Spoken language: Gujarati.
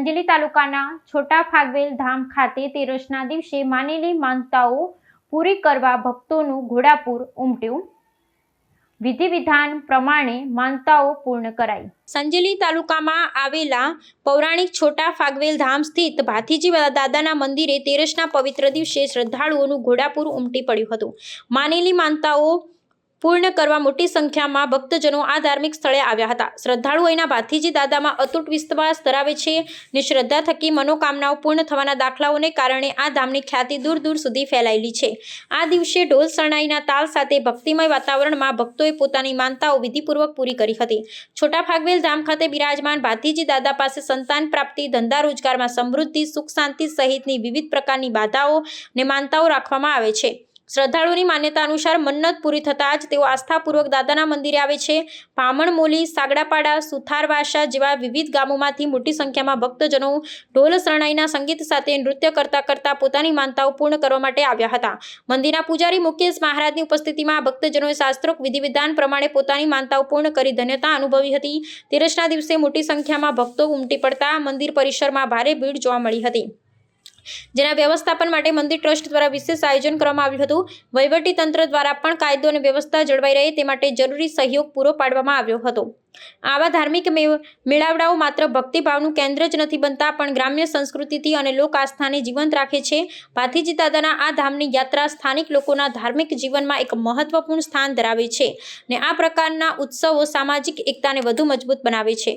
સંજેલી તાલુકાના છોટા ફાગવેલ ધામ ખાતે તેરસના દિવસે માનેલી માનતાઓ પૂરી કરવા ભક્તોનું ઘોડાપુર ઉમટ્યું. વિધિ વિધાન પ્રમાણે માનતાઓ પૂર્ણ કરાઈ. સંજેલી તાલુકામાં આવેલા પૌરાણિક છોટા ફાગવેલ ધામ સ્થિત ભાથીજી દાદાના મંદિરે તેરસના પવિત્ર દિવસે શ્રદ્ધાળુઓનું ઘોડાપુર ઉમટી પડ્યું હતું. માનેલી માનતાઓ પૂર્ણ કરવા મોટી સંખ્યામાં ભક્તજનો આ ધાર્મિક સ્થળે આવ્યા હતા. શ્રદ્ધાળુઓ અહીંના ભાથીજી દાદામાં અતૂટ વિશ્વાસ ધરાવે છે ને શ્રદ્ધા થકી મનોકામનાઓ પૂર્ણ થવાના દાખલાઓને કારણે આ ધામની ખ્યાતિ દૂર દૂર સુધી ફેલાયેલી છે. આ દિવસે ઢોલ શરણાઈના તાલ સાથે ભક્તિમય વાતાવરણમાં ભક્તોએ પોતાની માનતાઓ વિધિપૂર્વક પૂરી કરી હતી. છોટા ફાગવેલ ધામ ખાતે બિરાજમાન ભાથીજી દાદા પાસે સંતાન પ્રાપ્તિ, ધંધા રોજગારમાં સમૃદ્ધિ, સુખ શાંતિ સહિતની વિવિધ પ્રકારની બાધાઓ ને માનતાઓ રાખવામાં આવે છે. શ્રદ્ધાળુની માન્યતા અનુસાર મન્નત પૂરી થતાં જ તેઓ આસ્થાપૂર્વક દાદાના મંદિરે આવે છે. પામણમોલી સાગડાપાડા, સુથારવાસા જેવા વિવિધ ગામોમાંથી મોટી સંખ્યામાં ભક્તજનો ઢોલ શરણાઈના સંગીત સાથે નૃત્ય કરતા કરતા પોતાની માનતાઓ પૂર્ણ કરવા માટે આવ્યા હતા. મંદિરના પૂજારી મુકેશ મહારાજની ઉપસ્થિતિમાં ભક્તજનોએ શાસ્ત્રોક્ત વિધિ વિધાન પ્રમાણે પોતાની માનતાઓ પૂર્ણ કરી ધન્યતા અનુભવી હતી. તેરસના દિવસે મોટી સંખ્યામાં ભક્તો ઉમટી પડતા મંદિર પરિસરમાં ભારે ભીડ જોવા મળી હતી. જેના વ્યવસ્થાપન માટે મંદિર ટ્રસ્ટ દ્વારા વિશેષ આયોજન કરવામાં આવ્યું હતું. વહીવટી તંત્ર દ્વારા પણ કાયદો અને વ્યવસ્થા જળવાઈ રહે તે માટે જરૂરી સહયોગ પૂરો પાડવામાં આવ્યો હતો. આવા ધાર્મિક મેળાવડાઓ માત્ર ભક્તિભાવનું કેન્દ્ર જ નથી બનતા, પણ ગ્રામ્ય સંસ્કૃતિથી અને લોક આસ્થાને જીવંત રાખે છે. ભાથીજી દાદાના આ ધામની યાત્રા સ્થાનિક લોકોના ધાર્મિક જીવનમાં એક મહત્વપૂર્ણ સ્થાન ધરાવે છે ને આ પ્રકારના ઉત્સવો સામાજિક એકતાને વધુ મજબૂત બનાવે છે.